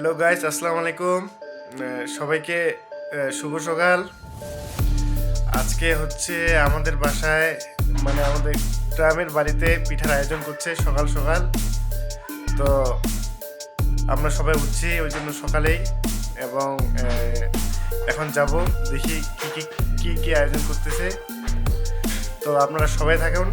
Hello guys আসসালামু আলাইকুম। সবাইকে শুভ সকাল। আজকে হচ্ছে আমাদের বাসায় মানে আমাদের গ্রামের বাড়িতে পিঠার আয়োজন করছে সকাল সকাল। তো আমরা সবাই উঠছি ওই জন্য সকালেই এবং এখন যাব, দেখি কি কি কি কি আয়োজন করতেছে। তো আপনারা সবাই থাকুন।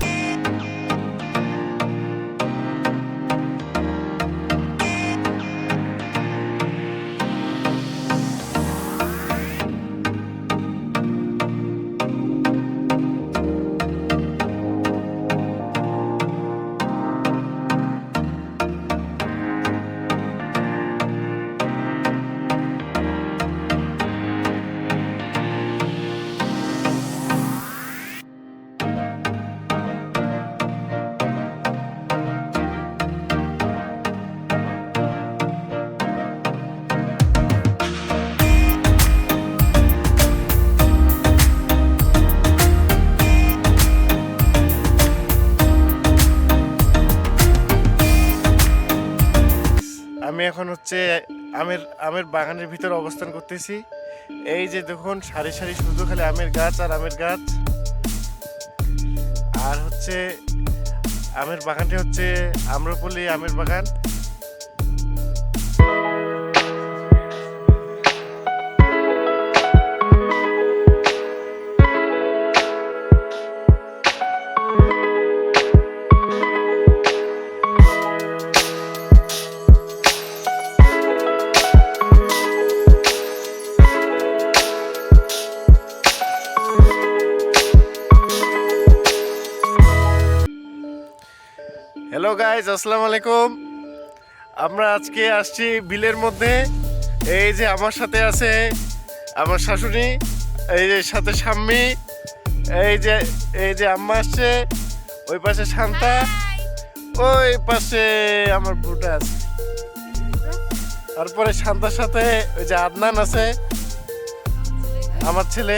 আমি এখন হচ্ছে আমের আমের বাগানের ভিতরে অবস্থান করতেছি। এই যে দেখুন, সারি সারি শুধু খালি আমের গাছ আর আমের গাছ। আর হচ্ছে আমের বাগানটি হচ্ছে আম্রপল্লী আমের বাগান। হ্যালো গাইজ আসসালামু আলাইকুম। আমরা আজকে আসছি বিলের মধ্যে। এই যে আমার সাথে আছে আমার শাশুড়ি এই যে সাথে সাম্মি এই যে এই যে আম্মা আসছে ওই পাশে শান্তা ওই পাশে আমার বুটা আছে। তারপরে শান্তার সাথে ওই যে আদনান আছে আমার ছেলে।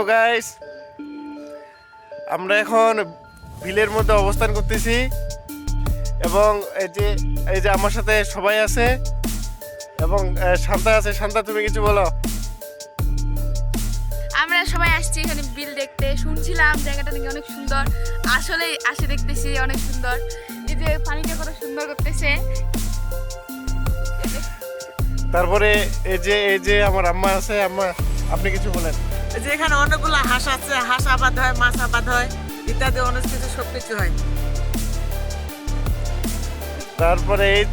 Hello guys. আমরা এখন বিলের মধ্যে অবস্থান করতেছি এবং এই যে এই যে আমার সাথে সবাই আছে এবং শান্তা আছে। শান্তা তুমি কিছু বলো। আমরা সবাই আসছি এখানে বিল দেখতে। শুনছিলাম জায়গাটা নাকি অনেক সুন্দর। আসলে আসে দেখতেছি অনেক সুন্দর। এই যে পানিটা কত সুন্দর করতেছে। তারপরে এই যে এই যে আমার আম্মা আছে। আম্মা আপনি কিছু বলেন। যে এখানে অনেকগুলো হাঁস আছে হাঁস আবাদ হয় মাছ আবাদ হয় ইত্যাদি অনেক কিছু সব কিছু হয়। তারপরে এই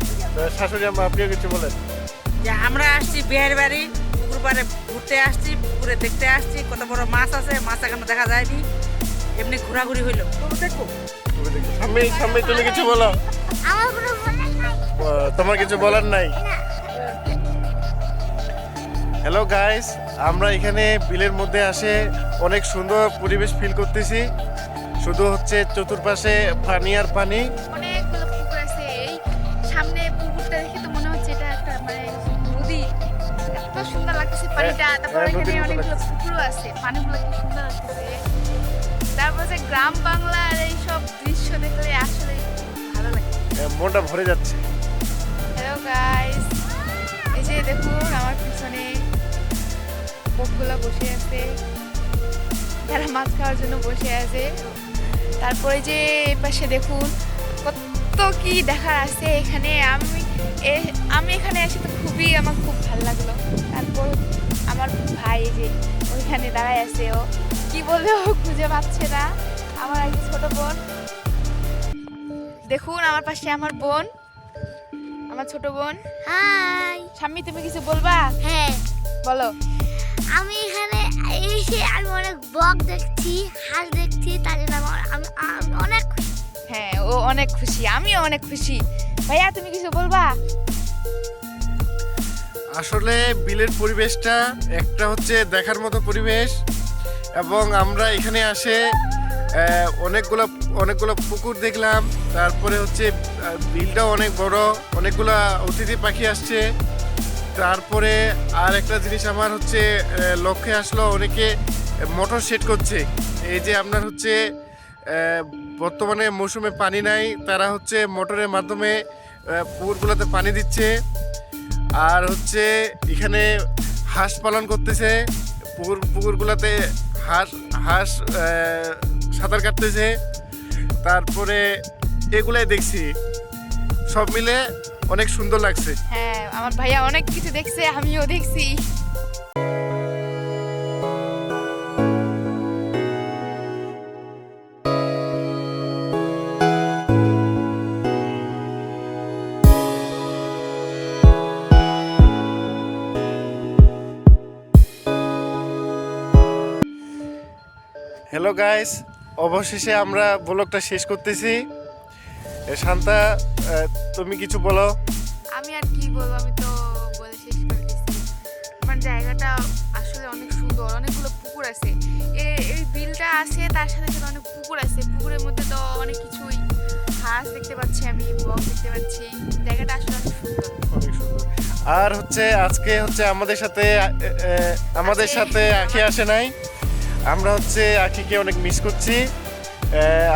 শাশুড়ি আম্মা আপনিও কিছু বলেন? যে আমরা আসছি বিহার বাড়ি পুকুর পাড়ে ঘুরতে আসছি পুকুরে দেখতে আসছি কত বড় মাছ আছে মাছ এখনও দেখা যায়নি। এমনি ঘোরাঘুরি হইল। দেখো। তুমি দেখো। সাম্মি সাম্মি তুমি কিছু বলো। আমার তোমার কিছু বলার নাই? হ্যালো গাইস আমরা এখানে বিলের মধ্যে আসে অনেক সুন্দর পরিবেশ ফিল করতেছি। শুধু হচ্ছে চতুর্পাশে পানি আর পানি। অনেকগুলো পুকুর আছে এই সামনে পুকুরটা দেখে তো মনে হচ্ছে এটা একটা মানে নদী। এত সুন্দর পানিটা তারপর হ্যাঁ, এখানে অনেকগুলো। পুকুরও আছে পানিগুলো কি সুন্দর লাগতেছে। তারপর যে গ্রাম বাংলার এই সব দৃশ্য দেখলে আসলে ভালো লাগে। মনটা ভরে যাচ্ছে। হ্যালো গাইস এই যে দেখুন আমার পিছনে বকগুলো বসে আছে তারা মাছ খাওয়ার জন্য বসে আছে। তারপরে যে পাশে দেখুন কত কি দেখার আছে এখানে। আমি আমি এখানে এসে তো খুবই আমার খুব ভালো লাগল। তারপর আমার ভাই যে ওইখানে দাঁড়ায় আছে ও কি বলবে ও খুঁজে পাচ্ছে না আমার এক ছোট বোন। দেখুন আমার পাশে আমার বোন আমার ছোট বোন। হাই। স্বামী তুমি কিছু বলবা? হ্যাঁ। বলো। আমি এখানে এসে আমি অনেক বক দেখছি হাঁস দেখছি তার জন্য আমার আমি অনেক খুশি। হ্যাঁ ও অনেক খুশি আমিও অনেক খুশি। ভাইয়া তুমি কিছু বলবা? আসলে বিলের পরিবেশটা একটা হচ্ছে দেখার মতো পরিবেশ এবং আমরা এখানে আসে আহ, অনেকগুলো অনেকগুলো পুকুর দেখলাম তারপরে হচ্ছে বিলটাও অনেক বড় অনেকগুলো অতিথি পাখি আসছে। তারপরে আর একটা জিনিস আমার হচ্ছে লক্ষ্যে আসলো অনেকে মোটর সেট করছে। এই যে আপনার হচ্ছে বর্তমানে মৌসুমে পানি নাই, তারা হচ্ছে মোটরের মাধ্যমে পুকুরগুলোতে পানি দিচ্ছে। আর হচ্ছে এখানে হাঁস পালন করতেছে, পুকুর, পুকুরগুলোতে হাঁস হাঁস সাঁতার কাটতেছে। তারপরে এগুলাই দেখছি। সব মিলে অনেক সুন্দর লাগছে। হ্যাঁ আমার ভাইয়া অনেক কিছু দেখছে আমিও দেখছি। হ্যালো গাইস অবশেষে আমরা ব্লগটা শেষ করতেছি। শান্তা তুমি কিছু বলো। আমি আর কি বলব আমি তো বলে শেষ করে দিচ্ছি। আমার জায়গাটা আসলে অনেক সুন্দর অনেকগুলো পুকুর আছে। এই বিলটা আছে তার সাথে সাথে অনেক পুকুর আছে। পুকুরের মধ্যে তো অনেক কিছুই। হাঁস দেখতে পাচ্ছি আমি বক দেখতে পাচ্ছি। জায়গাটা আসলে অনেক সুন্দর। অনেক সুন্দর। আর হচ্ছে আজকে হচ্ছে আমাদের সাথে আমাদের সাথে আখি আসে নাই। আমরা হচ্ছে আখিকে অনেক মিস করছি।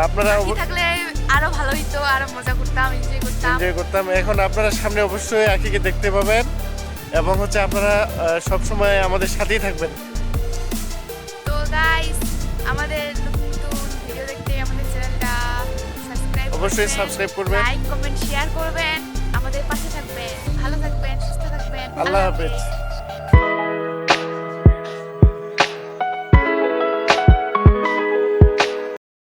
আপনারা থাকলে আরও ভালো হইতো আরও মজা করতাম এনজয় করতাম। এনজয় করতাম। এখন আপনারা সামনে অবশ্যই আখিকে দেখতে পাবেন এবং হচ্ছে আপনারা সব সময় আমাদের সাথেই থাকবেন। তো গাইস আমাদের নতুন নতুন ভিডিও দেখতে আমাদের চ্যানেলটা সাবস্ক্রাইব অবশ্যই subscribe করবেন। লাইক কমেন্ট শেয়ার করবেন। আমাদের পাশে থাকবেন। ভালো থাকবেন সুস্থ থাকবেন। আল্লাহ হাফেজ।